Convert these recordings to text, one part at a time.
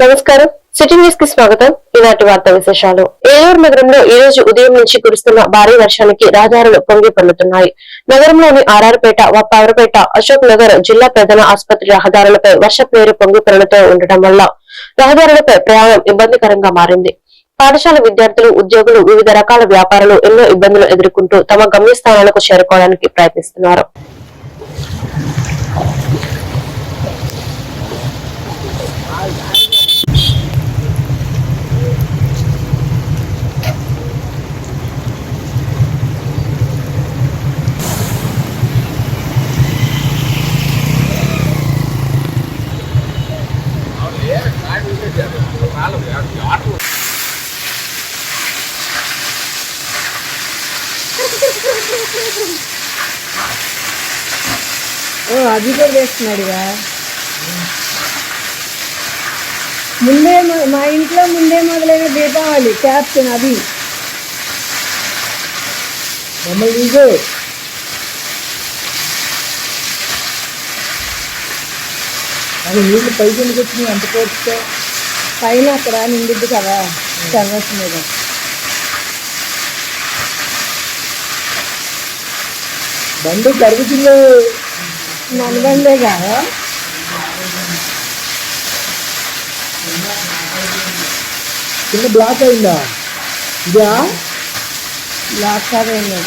నమస్కారం. సిటీ న్యూస్కి స్వాగతం. ఈనాటి వార్తా విశేషాలు. ఏలూరు నగరంలో ఈ రోజు ఉదయం నుంచి కురుస్తున్న భారీ వర్షానికి రహదారులు పొంగి పొర్లుతున్నాయి నగరంలోని ఆర్ఆర్పేట పవరపేట అశోక్ నగర్ జిల్లా ప్రధాన ఆసుపత్రి రహదారులపై వర్షపు పేరు పొంగి పొరలతో ఉండటం వల్ల రహదారులపై ప్రయాణం ఇబ్బందికరంగా మారింది. పాఠశాల విద్యార్థులు ఉద్యోగులు వివిధ రకాల వ్యాపారులు ఎన్నో ఇబ్బందులు ఎదుర్కొంటూ తమ గమ్యస్థానాలకు చేరుకోవడానికి ప్రయత్నిస్తున్నారు. అది కూడా వేస్తున్నాడుగా. ముందే మొ- ఇంట్లో ముందే మొదలైన దీపావళి క్యాప్టెన్ అది. మమ్మల్ని ఇదో అది నీళ్ళు పైకి ఎందుకు వచ్చినాయి? అంత కోర్చుతో పైన అక్కడ నిండిద్ది కదా టెర్రస్ మీద. బండి జరుగుతుంది బండే కదా కింద బ్లాక్ అయిందా? ఇదా? బ్లాక్ కాదండి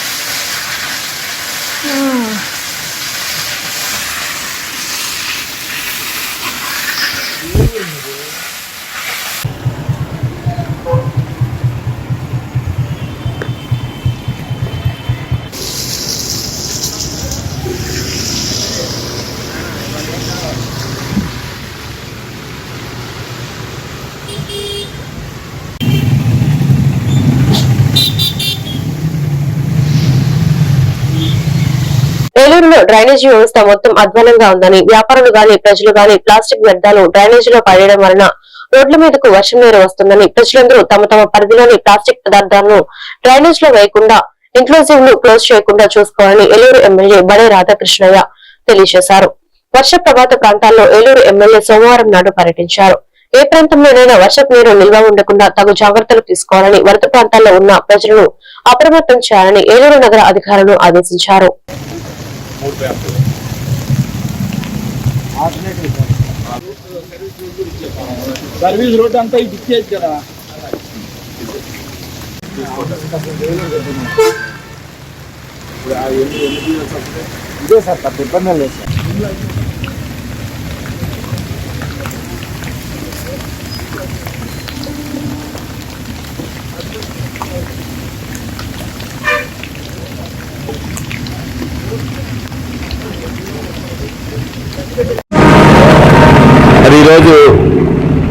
ఏలూరులో డ్రైనేజీ వ్యవస్థ మొత్తం అధ్వానంగా ఉందని వ్యాపారులు గాని ప్రజలు గాని ప్లాస్టిక్ వ్యర్థాలు డ్రైనేజీలో పడేయడం వలన రోడ్ల మీదకు వర్షం నీరు వస్తుందని ప్రజలందరూ తమ తమ పరిధిలోని ప్లాస్టిక్ పదార్థాలను డ్రైనేజ్లో వేయకుండా ఇన్క్లూజివ్ను క్లోజ్ చేయకుండా చూసుకోవాలని ఏలూరు ఎమ్మెల్యే బడే రాధాకృష్ణయ్య తెలియజేశారు. వర్ష ప్రభాత ప్రాంతాల్లో ఏలూరు ఎమ్మెల్యే సోమవారం నాడు పర్యటించారు. ఏ ప్రాంతంలోనైనా వర్షపు నీరు నిల్వ ఉండకుండా తగు జాగ్రత్తలు తీసుకోవాలని వరద ప్రాంతాల్లో ఉన్న ప్రజలను అప్రమత్తం చేయాలని ఏలూరు నగర అధికారులను ఆదేశించారు. సర్వీస్ రోడ్ అంతా ఇది ఇచ్చేది కదా. ఇదే సార్ పెద్ద ఇబ్బంది లేదు సార్. ఈరోజు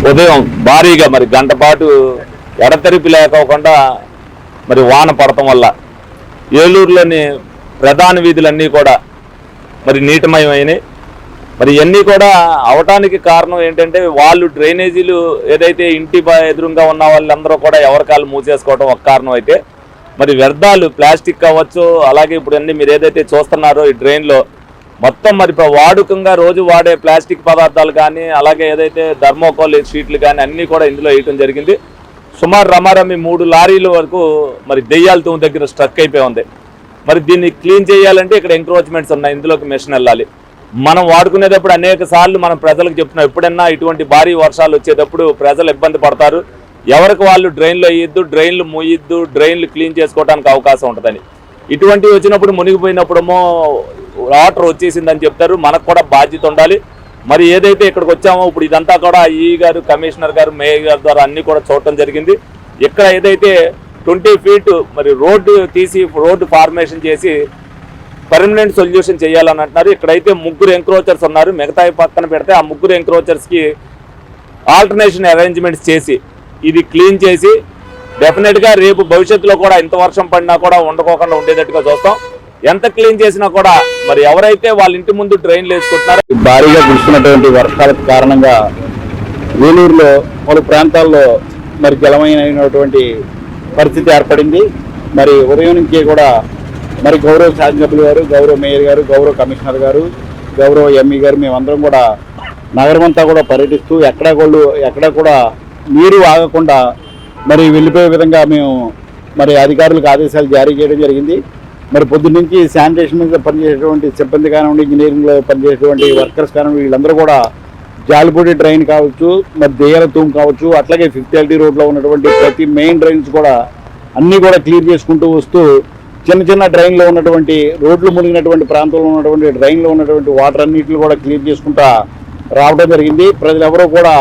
ఉదయం భారీగా మరి గంట పాటు ఎడతెరిపి లేకోకుండా మరి వాన పడటం వల్ల ఏలూరులోని ప్రధాన వీధులన్నీ కూడా మరి నీటిమయమైనాయి. మరి ఇవన్నీ కూడా అవటానికి కారణం ఏంటంటే వాళ్ళు డ్రైనేజీలు ఏదైతే ఇంటి ఎదురుగా ఉన్న వాళ్ళందరూ కూడా ఎవరికాలు మూసేసుకోవడం ఒక కారణం అయితే. మరి వ్యర్థాలు ప్లాస్టిక్ కావచ్చు అలాగే ఇప్పుడు అన్ని మీరు ఏదైతే చూస్తున్నారో ఈ డ్రైన్లో మొత్తం మరి వాడుకంగా రోజు వాడే ప్లాస్టిక్ పదార్థాలు కానీ అలాగే ఏదైతే ధర్మోకోల్ షీట్లు కానీ అన్నీ కూడా ఇందులో వేయటం జరిగింది. సుమారు రమారమి మూడు లారీల వరకు మరి దెయ్యాల తూము దగ్గర స్ట్రక్ అయిపోయి ఉంది. మరి దీన్ని క్లీన్ చేయాలంటే ఇక్కడ ఎంక్రోచ్మెంట్స్ ఉన్నాయి. ఇందులోకి మెషిన్ వెళ్ళాలి. మనం వాడుకునేటప్పుడు అనేక సార్లు మనం ప్రజలకు చెప్తున్నాం. ఎప్పుడన్నా ఇటువంటి భారీ వర్షాలు వచ్చేటప్పుడు ప్రజలు ఇబ్బంది పడతారు. ఎవరికి వాళ్ళు డ్రైన్లో వేయొద్దు డ్రైన్లు మూయొద్దు డ్రైన్లు క్లీన్ చేసుకోవడానికి అవకాశం ఉంటుందని. ఇటువంటివి వచ్చినప్పుడు మునిగిపోయినప్పుడేమో వాటర్ వచ్చేసిందని చెప్తారు. మనకు కూడా బాధ్యత ఉండాలి. మరి ఏదైతే ఇక్కడికి వచ్చామో ఇప్పుడు ఇదంతా కూడా ఈ గారు కమిషనర్ గారు మేయర్ గారి ద్వారా అన్ని కూడా చూడటం జరిగింది. ఇక్కడ ఏదైతే ట్వంటీ ఫీట్ మరి రోడ్డు తీసి రోడ్డు ఫార్మేషన్ చేసి పర్మనెంట్ సొల్యూషన్ చేయాలని అంటున్నారు. ఇక్కడైతే ముగ్గురు ఎంక్రోచర్స్ ఉన్నారు. మిగతా పక్కన పెడితే ఆ ముగ్గురు ఎంక్రోచర్స్కి ఆల్టర్నేషన్ అరేంజ్మెంట్స్ చేసి ఇది క్లీన్ చేసి డెఫినెట్గా రేపు భవిష్యత్తులో కూడా ఇంత వర్షం పడినా కూడా ఉండకోకుండా ఉండేటట్టుగా చూస్తాం. ఎంత క్లీన్ చేసినా కూడా మరి ఎవరైతే వాళ్ళ ఇంటి ముందు డ్రైన్లు వేసుకుంటున్నారో భారీగా కురుస్తున్నటువంటి వర్షాలకు కారణంగా వేలూరులో పలు ప్రాంతాల్లో మరి జలమైనటువంటి పరిస్థితి ఏర్పడింది. మరి ఉదయం నుంచి కూడా మరి గౌరవ శాసనసభ్యులు గారు గౌరవ మేయర్ గారు గౌరవ కమిషనర్ గారు గౌరవ ఎంఈ గారు మేమందరం కూడా నగరం అంతా కూడా పర్యటిస్తూ ఎక్కడా కూడా ఎక్కడా కూడా నీరు ఆగకుండా మరి వెళ్ళిపోయే విధంగా మేము మరి అధికారులకు ఆదేశాలు జారీ చేయడం జరిగింది. మరి పొద్దు నుంచి శానిటేషన్ మీద పనిచేసేటువంటి సిబ్బంది కానివ్వండి ఇంజనీరింగ్లో పనిచేసేటువంటి వర్కర్స్ కానివ్వండి వీళ్ళందరూ కూడా జాలిపూడి డ్రైన్ కావచ్చు మరి దేయల తూమ్ కావచ్చు అట్లాగే ఫిఫ్త్ ఎల్టీ రోడ్లో ఉన్నటువంటి ప్రతి మెయిన్ డ్రైన్స్ కూడా అన్నీ కూడా క్లియర్ చేసుకుంటూ వస్తూ చిన్న చిన్న డ్రైన్లో ఉన్నటువంటి రోడ్లు మునిగినటువంటి ప్రాంతంలో ఉన్నటువంటి డ్రైన్లో ఉన్నటువంటి వాటర్ అన్నింటిని కూడా క్లియర్ చేసుకుంటా రావడం జరిగింది. ప్రజలెవరూ కూడా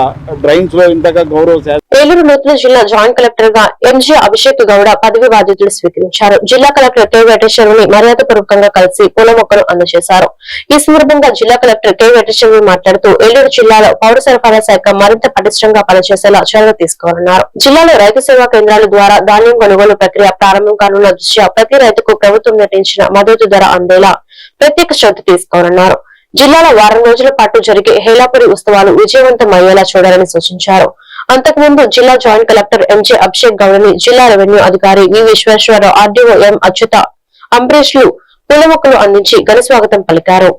డ్రైన్స్లో ఇంతగా గౌరవ ఏలూరు నూతన జిల్లా జాయింట్ కలెక్టర్గా ఎంజీ అభిషేక్ గౌడ పదవి బాధ్యతలు స్వీకరించారు. జిల్లా కలెక్టర్ కె. వెంకటేశ్వరుని మర్యాదపూర్వకంగా కలిసి పూల మొక్కలు అందజేశారు. ఈ సందర్భంగా జిల్లా కలెక్టర్ కె. వెంకటేశ్వరుని మాట్లాడుతూ ఏలూరు జిల్లాలో పౌర సరఫరా శాఖ మరింత పటిష్టంగా పనిచేసేలా చర్యలు తీసుకోనున్నారు జిల్లాలో రైతు సేవా కేంద్రాల ద్వారా ధాన్యం కొనుగోలు ప్రక్రియ ప్రారంభం కానున్న దృష్ట్యా ప్రతి రైతుకు ప్రభుత్వం నటించిన మద్దతు ధర అందేలా ప్రత్యేక శ్రద్ధ తీసుకోనున్నారు జిల్లాలో వారం రోజుల పాటు జరిగే హేలాపురి ఉత్సవాలు విజయవంతం అయ్యేలా చూడాలని సూచించారు. అంతకుముందు జిల్లా జాయింట్ కలెక్టర్ ఎంజే అభిషేక్ గౌడని జిల్లా రెవెన్యూ అధికారి V Visweswararao RDO M Achyuta అంబరీష్లు పూల మొక్కలు అందించి ఘన స్వాగతం పలికారు.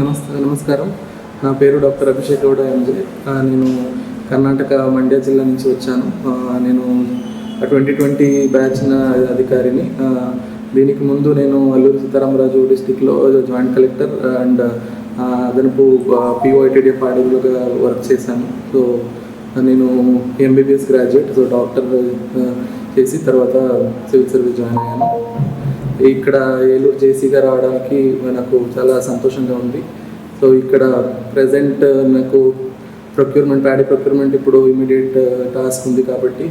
నమస్తే నమస్కారం. నా పేరు డాక్టర్ అభిషేక్ గౌడ ఎంజే. నేను కర్ణాటక మండ్య జిల్లా నుంచి వచ్చాను. నేను ట్వంటీ ట్వంటీ బ్యాచ్ అధికారిని. దీనికి ముందు నేను అల్లూరు సీతారామరాజు డిస్టిక్లో జాయింట్ కలెక్టర్ అండ్ అదనపు పిఓఐటీడీ పాడేలుగా వర్క్ చేశాను. సో నేను ఎంబీబీఎస్ గ్రాడ్యుయేట్ సో డాక్టర్ చేసి తర్వాత సివిల్ సర్వీస్ జాయిన్ అయ్యాను. ఇక్కడ ఏలూరు జేసీగా రావడానికి నాకు చాలా సంతోషంగా ఉంది. సో ఇక్కడ ప్రజెంట్ నాకు ప్రొక్యూర్మెంట్ ప్యాడీ ప్రొక్యూర్మెంట్ ఇప్పుడు ఇమీడియట్ టాస్క్ ఉంది కాబట్టి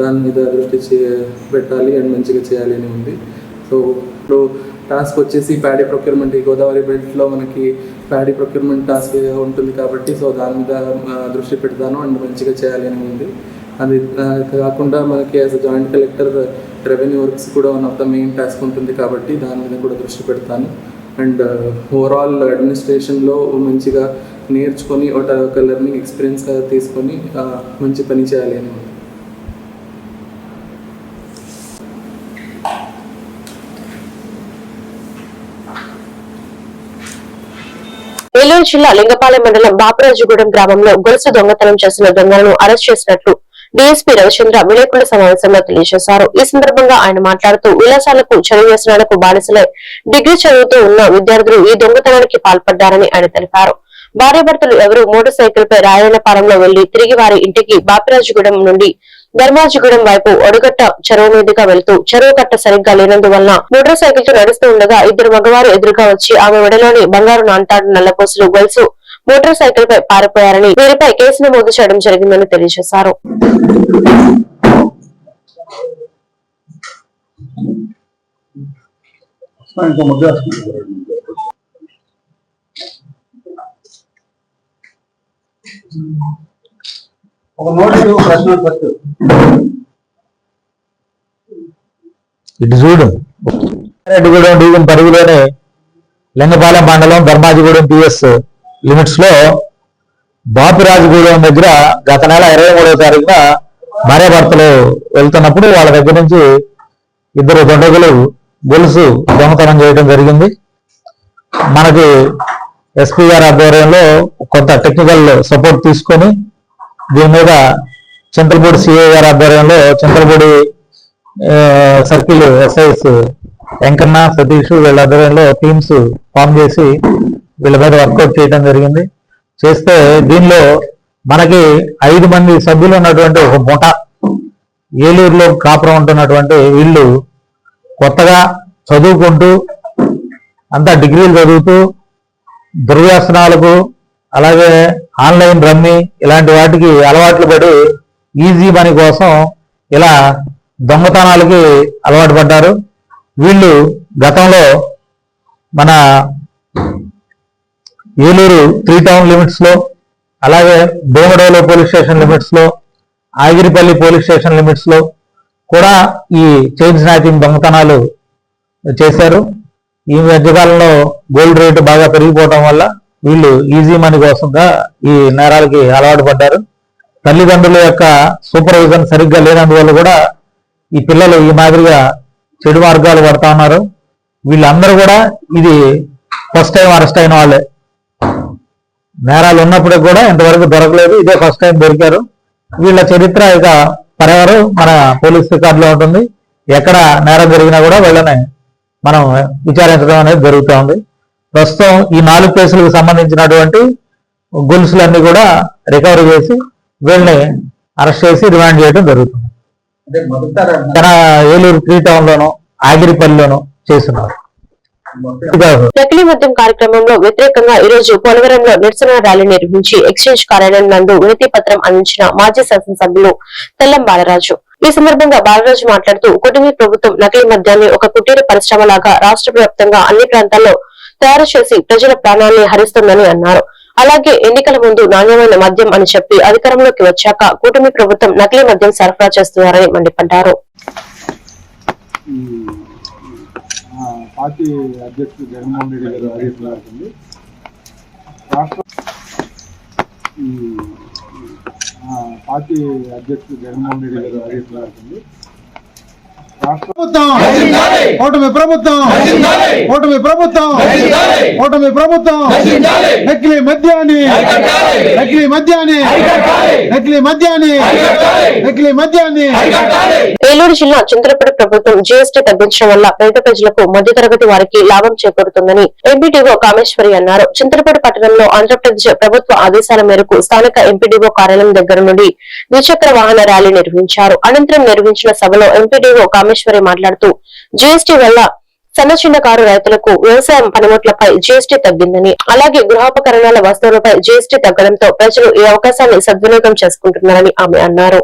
దాని మీద దృష్టి చే- పెట్టాలి అండ్ మంచిగా చేయాలి అని ఉంది. సో ఇప్పుడు టాస్క్ వచ్చేసి ప్యాడీ ప్రొక్యూర్మెంట్ ఈ గోదావరి బెల్ట్లో మనకి ప్యాడీ ప్రొక్యూర్మెంట్ టాస్క్ ఉంటుంది కాబట్టి సో దాని మీద దృష్టి పెడతాను అండ్ మంచిగా చేయాలి అని ఉంది. అది కాకుండా మనకి as joint collector revenue works కూడా one of the main task ఉంటుంది కాబట్టి దాని మీద కూడా దృష్టి పెడతాను. అండ్ ఓవరాల్ అడ్మినిస్ట్రేషన్లో మంచిగా నేర్చుకొని ఒక లెర్నింగ్ ఎక్స్పీరియన్స్గా తీసుకొని మంచి పని చేయాలి అని ఉంది. నెల్లూరు జిల్లా లింగపాలెం మండలం బాపరాజుగూడెం గ్రామంలో గొలుసు దొంగతనం చేసిన దొంగలను అరెస్ట్ చేసినట్లు డీఎస్పీ రవిచంద్ర విలేకరుల సమావేశంలో తెలియజేశారు. ఈ సందర్భంగా ఆయన మాట్లాడుతూ విలాసాలకు చదువు వ్యసనాలకు బానిసలై డిగ్రీ చదువుతూ ఉన్న విద్యార్థులు ఈ దొంగతనానికి పాల్పడ్డారని ఆయన తెలిపారు. భార్యాభర్తలు ఎవరూ మోటార్ సైకిల్ పై రాయలపాలెంలో వెళ్ళి తిరిగి వారి ఇంటికి బాపిరాజుగూడెం నుండి ధర్మాజిగూడెం వైపు ఒడగట్ట చెరువు మీదుగా వెళ్తూ చెరువు కట్ట సరిగ్గా లేనందువలన మోటార్ సైకిల్తో నడుస్తూ ఉండగా ఇద్దరు మగవారు ఎదురుగా వచ్చి ఆమె మెడలోని బంగారు నాంటాడు నల్లపోసులు గొలుసు మోటార్ సైకిల్ పై పారిపోయారని వీరిపై కేసు నమోదు చేయడం జరిగిందని తెలియజేశారు. ఒక ప్రశ్న ఫస్ట్ ఇటు చూడు. రెడ్డిగూడెం డివిజన్ పరిధిలోని లింగపాలెం మండలం ధర్మాజిగూడెం పిఎస్ లిమిట్స్లో బాపిరాజుగూడెం దగ్గర గత నెల ఇరవై మూడవ తారీఖున భార్యాభర్తలు వెళ్తున్నప్పుడు వాళ్ళ దగ్గర నుంచి ఇద్దరు దొండగులు గొలుసు దొంగతనం చేయడం జరిగింది. మనకి ఎస్పీ గారి ఆధ్వర్యంలో కొంత టెక్నికల్ సపోర్ట్ తీసుకొని దీని మీద చింతలపూడి సిఏ గారి ఆధ్వర్యంలో చింతలపూడి సర్కిల్ ఎస్ఐఎస్ వెంకన్న సతీష్ వీళ్ళ ఆధ్వర్యంలో టీమ్స్ ఫామ్ చేసి వీళ్ళ మీద వర్కౌట్ చేయడం జరిగింది. చేస్తే దీనిలో మనకి ఐదు మంది సభ్యులు ఉన్నటువంటి ఒక ముఠ ఏలూరులో కాపురం ఉంటున్నటువంటి వీళ్ళు కొత్తగా చదువుకుంటూ అంతా డిగ్రీలు చదువుతూ దుర్వ్యసనాలకు అలాగే ఆన్లైన్ రమ్మి ఇలాంటి వాటికి అలవాట్లు పడి ఈజీ మనీ కోసం ఇలా దొంగతనాలకి అలవాటు పడ్డారు. వీళ్ళు గతంలో మన ఏలూరు త్రీ టౌన్ లిమిట్స్లో అలాగే భీమడోలు పోలీస్ స్టేషన్ లిమిట్స్లో ఆగిరిపల్లి పోలీస్ స్టేషన్ లిమిట్స్లో కూడా ఈ చైన్ స్నాచింగ్ దొంగతనాలు చేశారు. ఈ మధ్యకాలంలో గోల్డ్ రేటు బాగా పెరిగిపోవడం వల్ల వీళ్ళు ఈజీ మనీ కోసంగా ఈ నేరాలకి అలవాటు పడ్డారు. తల్లిదండ్రుల యొక్క సూపర్విజన్ సరిగ్గా లేనందువల్ల కూడా ఈ పిల్లలు ఈ మాదిరిగా చెడు మార్గాలు పడతా ఉన్నారు. వీళ్ళందరూ కూడా ఇది ఫస్ట్ టైం అరెస్ట్ అయిన వాళ్ళే. నేరాలు ఉన్నప్పటికి కూడా ఇంతవరకు దొరకలేదు. ఇదే ఫస్ట్ టైం దొరికారు. వీళ్ళ చరిత్ర ఇక పరవరు మన పోలీస్ రికార్డులో ఉంటుంది. ఎక్కడ నేరం జరిగినా కూడా వీళ్ళని మనం విచారించడం అనేది జరుగుతూ ఉంది ప్రస్తుతం ఈ నాలుగు కేసులకు సంబంధించినటువంటి గొలుసులన్నీ కూడా రికవరీ చేసి వీళ్ళని అరెస్ట్ చేసి రిమాండ్ చేయడం జరుగుతుంది. అంటే మొదట తన ఏలూరు త్రీ టౌన్ లోను ఆగిరిపల్లిలోను చేస్తున్నారు. నకిలీ మద్యం కార్యక్రమంలో వ్యతిరేకంగా ఈ రోజు పోలవరంలో నిరసన ర్యాలీ నిర్వహించి ఎక్స్చేంజ్ కార్యాలయం నందు వినతి పత్రం అందించిన మాజీ శాసనసభ్యులు తెల్లం బాలరాజు. ఈ సందర్భంగా బాలరాజు మాట్లాడుతూ కూటమి ప్రభుత్వం నకిలీ మద్యాన్ని ఒక కుటీర పరిశ్రమ లాగా రాష్ట్ర వ్యాప్తంగా అన్ని ప్రాంతాల్లో తయారు చేసి ప్రజల ప్రాణాన్ని హరిస్తుందని అన్నారు. అలాగే ఎన్నికల ముందు నాణ్యమైన మద్యం అని చెప్పి అధికారంలోకి వచ్చాక కూటమి ప్రభుత్వం నకిలీ మద్యం సరఫరా చేస్తున్నారని మండిపడ్డారు. పార్టీ అధ్యక్షుడు జగన్మోహన్ రెడ్డి గారు రాష్ట్ర పార్టీ అధ్యక్షుడు జగన్మోహన్ రెడ్డి గారు ఆదేశించారు ప్రభుత్వం. ఓటమి ప్రభుత్వం. ఓటమి ప్రభుత్వం. ఓటమి ప్రభుత్వం. నకిలీ మద్యాన్ని. నకిలీ మద్యాన్ని. నకిలీ మద్యాన్ని. నకిలీ మద్యాన్ని. ఏలూరు జిల్లా చింతలపూడి ప్రభుత్వం జీఎస్టీ తగ్గించడం వల్ల పేద ప్రజలకు మధ్యతరగతి వారికి లాభం చేకూరుతుందని ఎంపీడీఓ కామేశ్వరి అన్నారు. చింతలపూడి పట్టణంలో ఆంధ్రప్రదేశ్ ప్రభుత్వ ఆదేశాల మేరకు స్థానిక ఎంపీడీఓ కార్యాలయం దగ్గర నుండి ద్విచక్ర వాహన ర్యాలీ నిర్వహించారు. అనంతరం నిర్వహించిన సభలో ఎంపీడీఓ రామేశ్వరి మాట్లాడుతూ జీఎస్టీ వల్ల సన్న చిన్న కారు రైతులకు వ్యవసాయం పనిముట్లపై జీఎస్టీ తగ్గిందని అలాగే గృహోపకరణాల వస్తువులపై జీఎస్టీ తగ్గడంతో ప్రజలు ఈ అవకాశాన్ని సద్వినియోగం చేసుకుంటున్నారని ఆమె అన్నారు.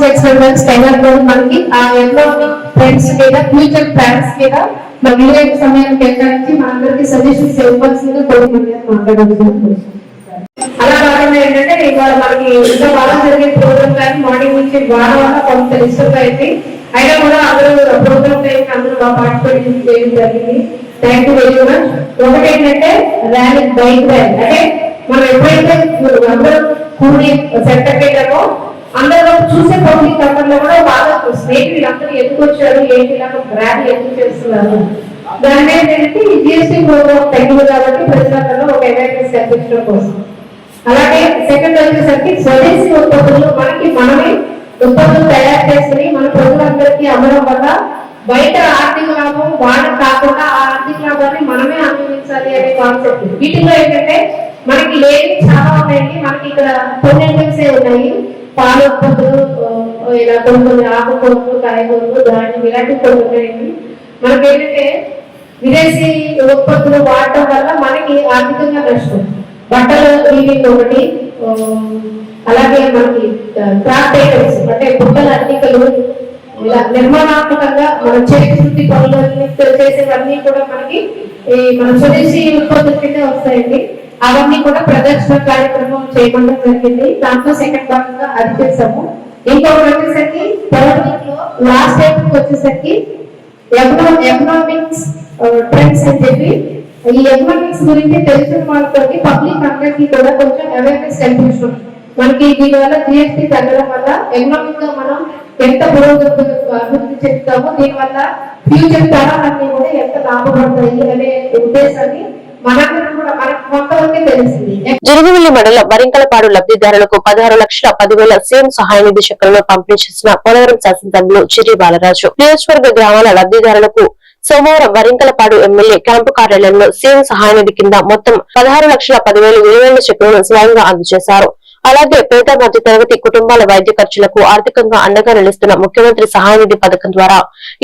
ఎకనామిక్స్ ఎక్స్పెరిమెంట్స్ టైలర్ మనకి. ఆ ఎంతో ఫ్రెండ్స్ మీద ఫ్యూచర్ ప్లాన్స్ మీద మన విలేజ్ సమయం కేటాయించి మనందరికి సజెషన్స్ ఇవ్వాల్సిందిగా కోరుకుంటే మాట్లాడుతున్నాం అలా కాకుండా ఏంటంటే ఇవాళ మనకి ఇంత బాగా జరిగే ప్రోగ్రామ్ కానీ మార్నింగ్ నుంచి వారం వల్ల కొంత డిస్టర్బ్ అయింది అయినా కూడా అందరూ ప్రోగ్రామ్ టైం అందరూ బాగా పార్టిసిపేట్ చేయడం జరిగింది. థ్యాంక్ యూ వెరీ మచ్ ఒకటి ఏంటంటే ర్యాలీ బైక్ ర్యాలీ అంటే మనం ఎప్పుడైతే అందరూ కూడి సెట్ అయ్యేటో అందరూ చూసే పబ్లిక్ తప్పట్లో కూడా బాగా స్నేహితులు వీళ్ళందరూ ఎందుకు వచ్చారు ఏంటి నాకు ర్యాలీ ఎందుకు చేస్తున్నారు? దాని మీద ఏంటంటే ఈ జిఎస్టీ ప్రోగ్రామ్ తగ్గింది కాబట్టి ప్రజలందరూ ఒక అవేర్నెస్ కల్పించడం కోసం. అలాగే సెకండ్ వచ్చేసరికి స్వదేశీ ఉత్పత్తులు మనకి మనమే ఉత్పత్తులు తయారు చేసుకుని మన ప్రజలందరికీ అమ్మడం వల్ల బయట ఆర్థిక లాభం వాళ్ళకి కాకుండా ఆ ఆర్థిక లాభాన్ని మనమే అనుభవించాలి అనే కాన్సెప్ట్ వీటిలో ఏంటంటే మనకి లేని చాలా ఉన్నాయండి మనకి ఇక్కడ కొన్ని ఉన్నాయి. పాల ఉత్పత్తులు ఇలా కొన్ని కొన్ని ఆకుకూరలు కాయగూరలు ధాన్యం ఇలాంటివి కొన్ని ఉన్నాయండి మనకి ఏంటంటే విదేశీ ఉత్పత్తులు వాడటం వల్ల మనకి ఆర్థికంగా నష్టం. బట్టలు వీవింగ్ ఒకటి అలాగే మనకి క్రాఫ్ట్ ఐటమ్స్ అంటే బుట్టల అల్లికలు ఇలా నిర్మాణాత్మకంగా మన చేతి వృత్తి పనులు చేసేవన్నీ కూడా మనకి ఈ మన స్వదేశీ ఉత్పత్తుల కింద వస్తాయండి. అవన్నీ కూడా ప్రదర్శన కార్యక్రమం చేయకుండా జరిగింది దాంట్లో సెకండ్ భాగంగా అది చేసాము ఇంకొకటి వచ్చేసరికి థర్డ్ వీక్లో లాస్ట్ టైం వచ్చేసరికి ఎకనో ఎకనామిక్స్ ట్రెండ్స్ అని చెప్పి ఈ ఎకనామిక్స్ గురించి తెలిసిన వాళ్ళతో పబ్లిక్ అందరికీ కూడా కొంచెం అవేర్నెస్ కల్పించడం మనకి దీని వల్ల జిఎస్టీ తగ్గడం వల్ల ఎకనామిక్గా మనం ఎంత పురోగతి అభివృద్ధి చెందుతామో దీని వల్ల ఫ్యూచర్ తరాలన్నీ కూడా ఎంత లాభపడతాయి అనే ఉద్దేశాన్ని మనందరం మండలం వరింకలపాడు లబ్ధిదారులకు పదహారు లక్షల పదివేల సీఎం సహాయ నిధి చెక్కులను పంపిణీ చేసిన పోలవరం శాసనసభ్యులు చిరి బాలరాజు. నియోజకవర్గ గ్రామాల లబ్దిదారులకు సోమవారం వరింకలపాడు ఎమ్మెల్యే క్యాంపు కార్యాలయంలో సీఎం సహాయ నిధి కింద మొత్తం పదహారు లక్షల పదివేల విలువైన చెక్కులను స్వయంగా అందజేశారు. అలాగే పేద మధ్య తరగతి కుటుంబాల వైద్య ఖర్చులకు ఆర్థికంగా అండగా నిలుస్తున్న ముఖ్యమంత్రి సహాయ నిధి పథకం ద్వారా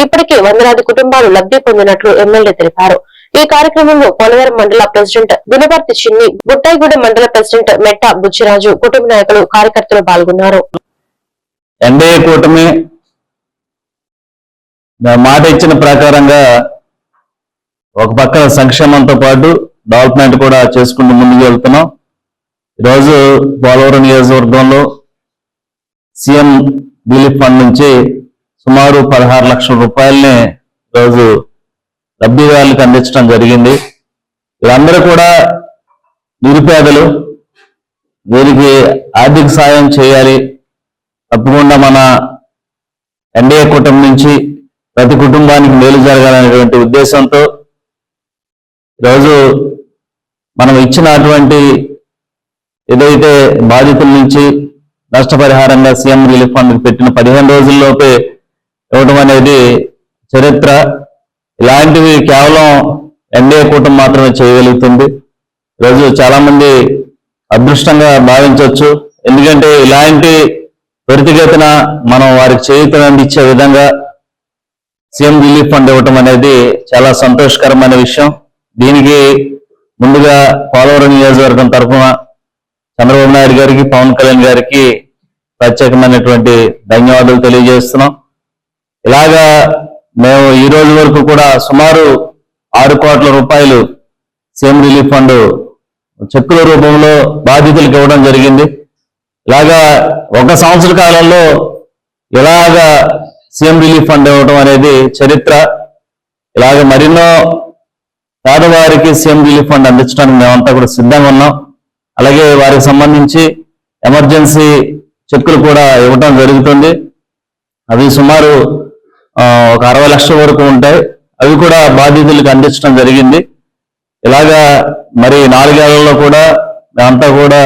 ఇప్పటికే వందలాది కుటుంబాలు లబ్ధి పొందినట్లు ఎమ్మెల్యే తెలిపారు. ఈ కార్యక్రమంలో పోలవరం మండల ప్రెసిడెంట్ దినపర్తి చిన్ని బుట్టాయిగూడెం మండల ప్రెసిడెంట్ మెట్ట బుచ్చిరాజు కుటుంబ నాయకులు కార్యకర్తలు పాల్గొన్నారు. ఎన్డీఏ కూటమి మాట ఇచ్చిన ప్రకారంగా ఒక పక్కన సంక్షేమంతో పాటు డెవలప్మెంట్ కూడా చేసుకుంటూ ముందుకు వెళ్తున్నాం. ఈరోజు పోలవరం నియోజకవర్గంలో సీఎం రిలీఫ్ ఫండ్ నుంచి సుమారు పదహారు లక్షల రూపాయలని ఈరోజు లబ్ధిదారులకు అందించడం జరిగింది. వీళ్ళందరూ కూడా నిరుపేదలు వీరికి ఆర్థిక సాయం చేయాలి. తప్పకుండా మన ఎన్డీఏ కూటమి నుంచి ప్రతి కుటుంబానికి మేలు జరగాలనేటువంటి ఉద్దేశంతో ఈరోజు మనం ఇచ్చినటువంటి ఏదైతే బాధితుల నుంచి నష్టపరిహారంగా సీఎం రిలీఫ్ ఫండ్ పెట్టిన పదిహేను రోజుల్లోపే ఇవ్వడం అనేది చరిత్ర. ఇలాంటివి కేవలం ఎన్డీఏ కూటమి మాత్రమే చేయగలుగుతుంది. ఈరోజు చాలా మంది అదృష్టంగా భావించవచ్చు. ఎందుకంటే ఇలాంటి త్వరితగతిన మనం వారికి చేయుతనంది ఇచ్చే విధంగా సీఎం రిలీఫ్ ఫండ్ ఇవ్వటం అనేది చాలా సంతోషకరమైన విషయం. దీనికి ముందుగా పోలవరం నియోజకవర్గం తరఫున చంద్రబాబు నాయుడు గారికి పవన్ కళ్యాణ్ గారికి ప్రత్యేకమైనటువంటి ధన్యవాదాలు తెలియజేస్తున్నాం. ఇలాగా మేము ఈ రోజు వరకు కూడా సుమారు ఆరు కోట్ల రూపాయలు సేమ్ రిలీఫ్ ఫండ్ చెక్కుల రూపంలో బాధితులకు ఇవ్వడం జరిగింది. ఇలాగా ఒక సంవత్సర కాలంలో ఇలాగా సీఎం రిలీఫ్ ఫండ్ ఇవ్వడం అనేది చరిత్ర. ఇలాగ మరెన్నో పేదవారికి సీఎం రిలీఫ్ ఫండ్ అందించడానికి మేమంతా కూడా సిద్ధంగా ఉన్నాం. అలాగే వారికి సంబంధించి ఎమర్జెన్సీ చెక్కులు కూడా ఇవ్వడం జరుగుతుంది. అవి సుమారు ఒక అరవై లక్షల వరకు ఉంటాయి. అవి కూడా బాధితులకు అందించడం జరిగింది. ఇలాగా మరి నాలుగేళ్ళలో కూడా అంతా కూడా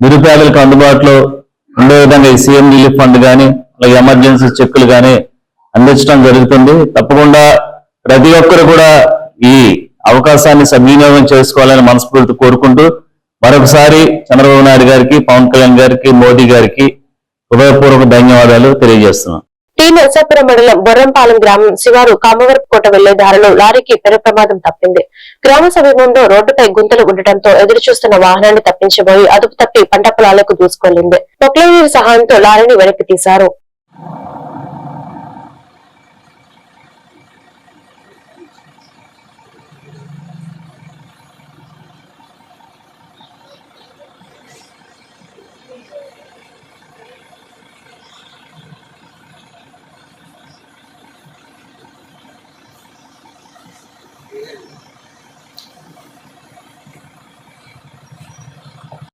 నిరుపేదలకు అందుబాటులో ఉండే విధంగా ఈ సీఎం రిలీఫ్ ఫండ్ కానీ అలాగే ఎమర్జెన్సీ చెక్కులు కానీ అందించడం జరుగుతుంది. తప్పకుండా ప్రతి ఒక్కరు కూడా ఈ అవకాశాన్ని సద్వినియోగం చేసుకోవాలని మనస్ఫూర్తి కోరుకుంటూ మరొకసారి చంద్రబాబు నాయుడు గారికి పవన్ కళ్యాణ్ గారికి మోదీ గారికి హృదయపూర్వక ధన్యవాదాలు తెలియజేస్తున్నాను. టీ నరసాపురం మండలం బొర్రంపాలెం గ్రామం శివారు కామవరపుకోట వెళ్ళే దారిలో లారీకి పెను ప్రమాదం తప్పింది. గ్రామ సమీపంలో రోడ్డుపై గుంతలు ఉండటంతో ఎదురు చూస్తున్న వాహనాన్ని తప్పించబోయి అదుపు తప్పి పంట పొలాలకు దూసుకెళ్ళింది పొక్లైనీరు సహాయంతో లారీని వెనక్కి తీశారు.